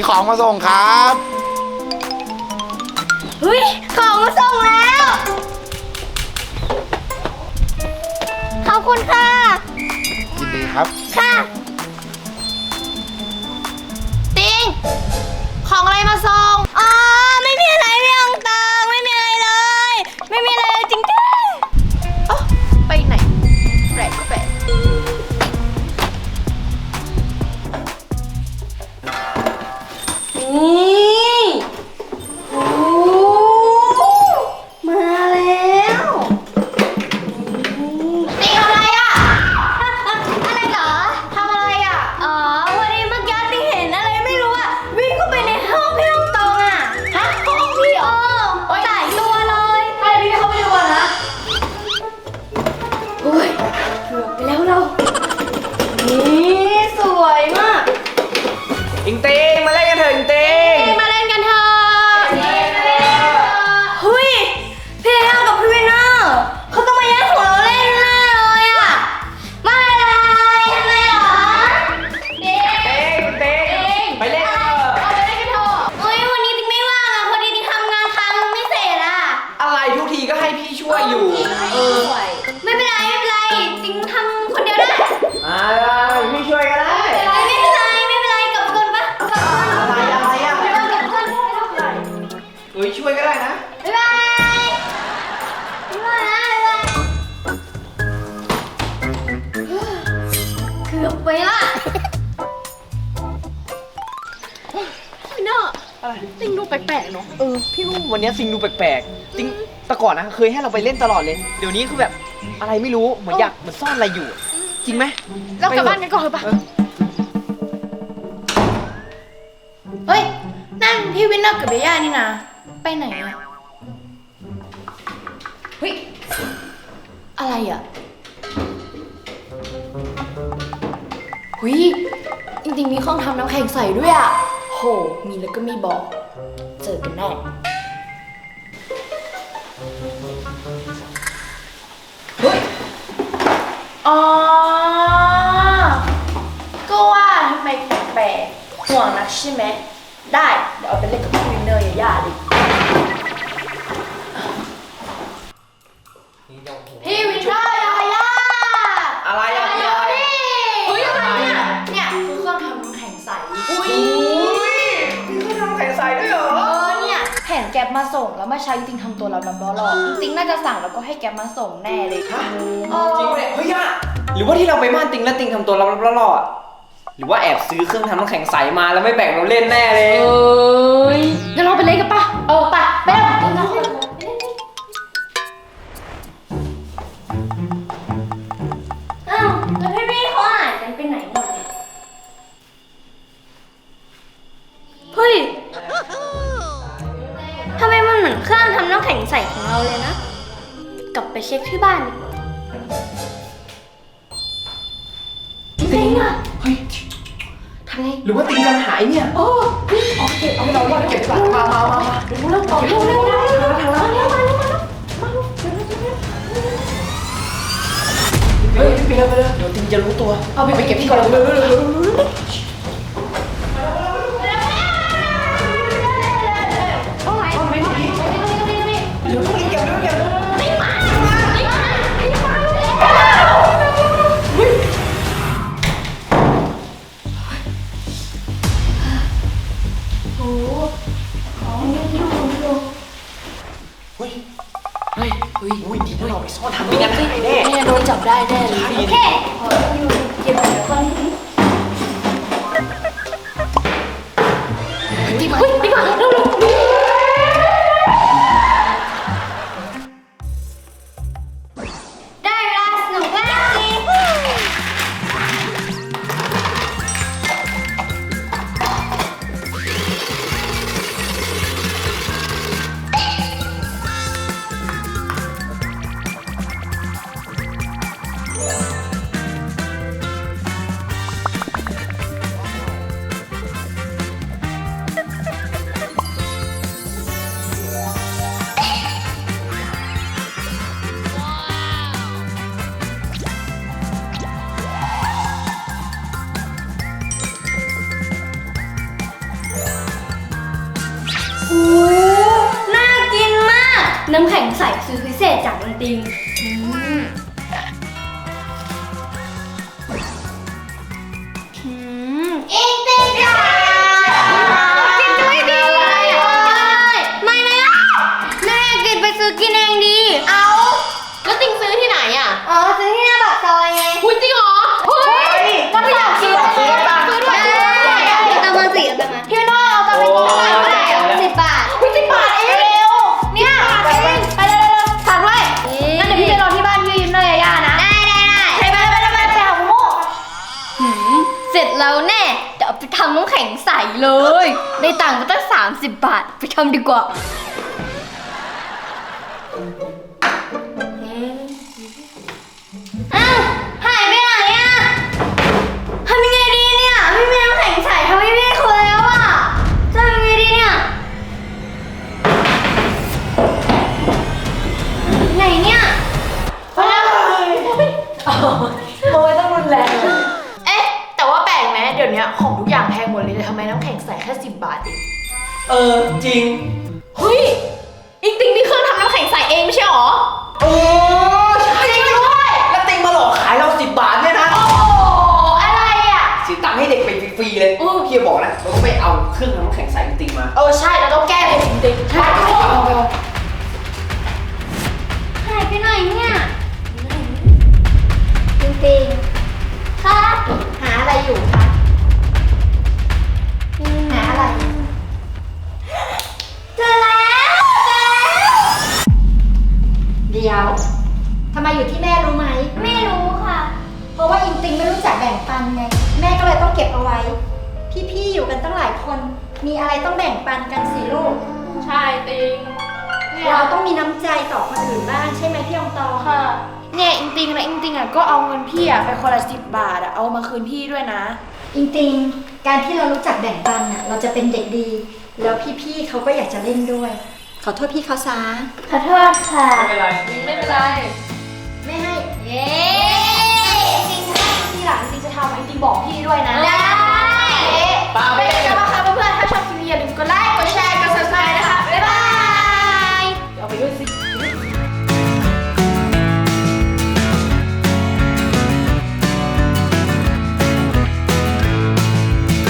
มีของมาส่งครับ เฮ้ย ของมาส่งแล้ว ขอบคุณค่ะ ยินดีครับ ค่ะ อะติงดูแปลกๆเนาะเออพี่ว่าวันนี้สิ่งดูแปลกๆจริงแต่ก่อนนะเคยให้เราไปเล่นตลอดเลย เดี๋ยวนี้คือแบบอะไรไม่รู้เหมือนอยากเหมือนซ่อนอะไรอยู่ จริงไหมเรากลับบ้านกันก่อนเถอะปะเออเฮ้ย นั่นพี่วินเนอร์กับเบย่านี่นะ ไปไหนอะเฮ้ย อะไรอะหุยจริงๆมีห้องทำน้ำแข็งใสด้วยอะ โห มีแล้วก็มีบอก เจอกันแน่ เฮ้ย อ๋อ ก็ว่าทำไมแปลกๆห่วงนักใช่ไหม ได้ เดี๋ยวเอาไปเล่นกับพี่วินเนอร์อย่าๆดิ พี่วินเนอร์ แก๊ปมาส่งแล้วมาใช้จริงๆทำตัวเราลำล้อหลอกจริงๆน่าจะสั่งแล้วก็ให้แก๊ปมาส่งแน่เลยฮะเออจริงปะเนี่ยเฮ้ยย่าหรือว่าที่เราไปบ้านติงแล้วติงทำตัวเราล่อๆอะหรือว่าแอบซื้อเครื่องทำน้ำแข็งใสมาแล้วไม่แบ่งเราเล่นแน่เลย เอ้ยงั้นเราไปเล่นกันปะเออไปไข็งใสของเราเลยนะ กลับไปเช็คที่บ้านดีกว่าจริงอะเฮ้ยทำไงหรือว่าติงจะหายเนี่ยโอ้โอเคเอาเราเราเก็บก่อนมามามามาเร็วเร็วเร็วเร็วเร็วเร็วเร็วมาเร็วมาเร็วมาเร็วมาเร็วเร็วเร็วเร็วเฮ้ยไปเร็วไปเร็วเดี๋ยวติงจะรู้ตัวเอาไปไปเก็บที่ก่อนเร็วเร็วเร็วเร็วเร็วเร็วเอา เฮ้ยเฮ้ยอุ้ยดีนะเราไปซ่อนทำไม่งั้นหายแน่เนี่ยโดนจับได้แน่เลยโอเคขออยู่เก็บเดี๋ยวก่อนดีกว่าดีกว่าเร็วเร็ว น้ำแข็งใสซื้อพิเศษจากจริงอืมอิง ไปทำน้ำแข็งใสเลย ได้ตังค์มาตั้ง30 บาท ไปทำดีกว่า องทุกอย่างแพงหมดเลยแต่ทำไมน้ำแข็งใสแค่สิบบาทเองเออจริง เฮ้ยอิงติงมีเครื่องทำน้ำแข็งใสเองไม่ใช่หรอ โอ้ใช่จริงด้วยแล้วติงมาหลอกขายเราสิบบาทเนี่ยนะโอ้อะไรอะเสียตังค์ให้เด็กไปฟรีๆเลยอือพี่บอกนะเราก็ไปเอาเครื่องทำน้ำแข็งใสติงมา เออใช่เราต้องแก้เลยอิงติงใช่หายไปไหนเนี่ยจริงๆค่ะหาอะไรอยู่คะ อยู่กันตั้งหลายคน มีอะไรต้องแบ่งปันกันสิลูก ใช่ติงเราต้องมีน้ำใจต่อคนอื่นบ้างใช่ไหมพี่องตองค่ะ เนี่ยอิงติงและอิงติงอะก็เอาเงินพี่อะไปคนละสิบบาทอะเอามาคืนพี่ด้วยนะ อิงติงการที่เรารู้จักแบ่งปันน่ะเราจะเป็นเด็กดี แล้วพี่ๆเขาก็อยากจะเล่นด้วย ขอโทษพี่เขาซะขอโทษค่ะ ไม่เป็นไรไม่เป็นไร ไม่ให้ เย้จริงๆถ้าทีหลังจริงจะทำอิงติงบอกพี่ด้วยนะ ได้